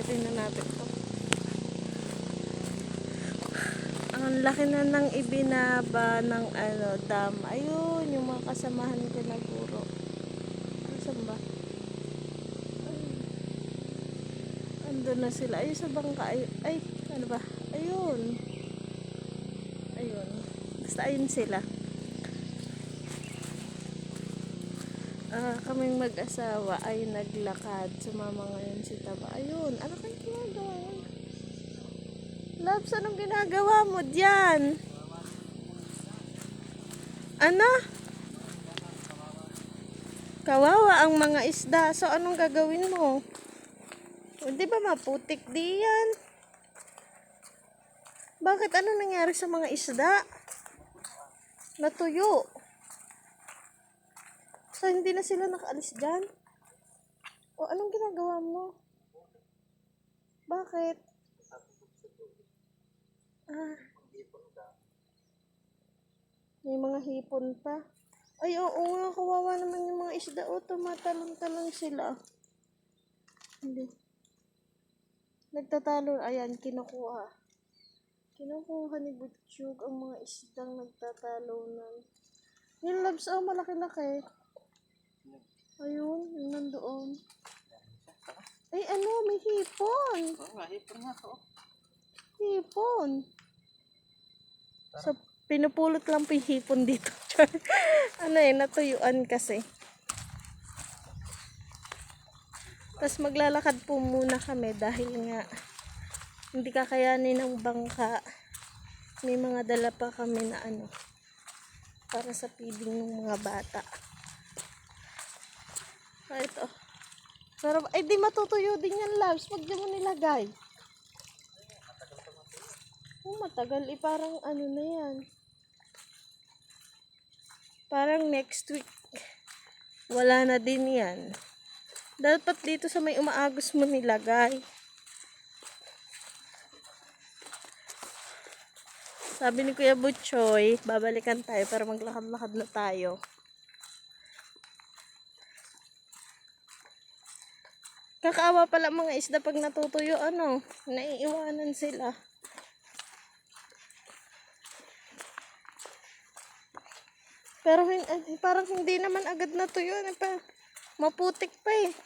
Akitin na natin to. Ang laki na ng ibinaba ng ano, dam. Ayun, yung mga kasamahan ko na guro. Asan ba? Ayun. Andun na sila. Ayun sa bangka. Ay, ay, ano ba? Ayun. Ayun. Basta ayun sila. Ah, kaming mag-asawa ay naglakad. Sumama ngayon si Taba. Ayun, ano kayo ginagawa yan? Labs, anong ginagawa mo dyan? Ano? Kawawa ang mga isda. So, anong gagawin mo? Hindi ba maputik di yan? Bakit ano nangyari sa mga isda? Natuyo. So, hindi na sila nakaalis dyan? O, anong ginagawa mo? Bakit? Ah. May mga hipon pa. Ay, oo nga, kawawa naman yung mga isda. O, tumatalon-talon sila. Hindi. Nagtatalo. Ayan, kinukuha. Kinukuha ni Butchug ang mga isdang nagtatalunan. Yung labs, oh, malaki-laki. Ayun, yun nandoon. Ay, ano, may hipon. Oo nga, hipon nga to. Hipon. So, pinupulot lang po yung hipon dito. ano eh, natuyuan kasi. Tapos maglalakad po muna kami dahil nga hindi kakayanin ng bangka. May mga dala pa kami na ano para sa feeding ng mga bata. Ah, ito. Pero, ay di matutuyo din yan, loves. Huwag mo nilagay. Oh, matagal. Eh, parang ano na yan. Parang next week. Wala na din yan. Dapat dito sa may umaagos mo nilagay. Sabi ni Kuya Butchoy, babalikan tayo para maglakad-lakad na tayo. Kakaawa pala mga isda pag natutuyo, ano, naiiwanan sila. Pero hin- parang hindi naman agad natuyo, ano pa, maputik pa eh.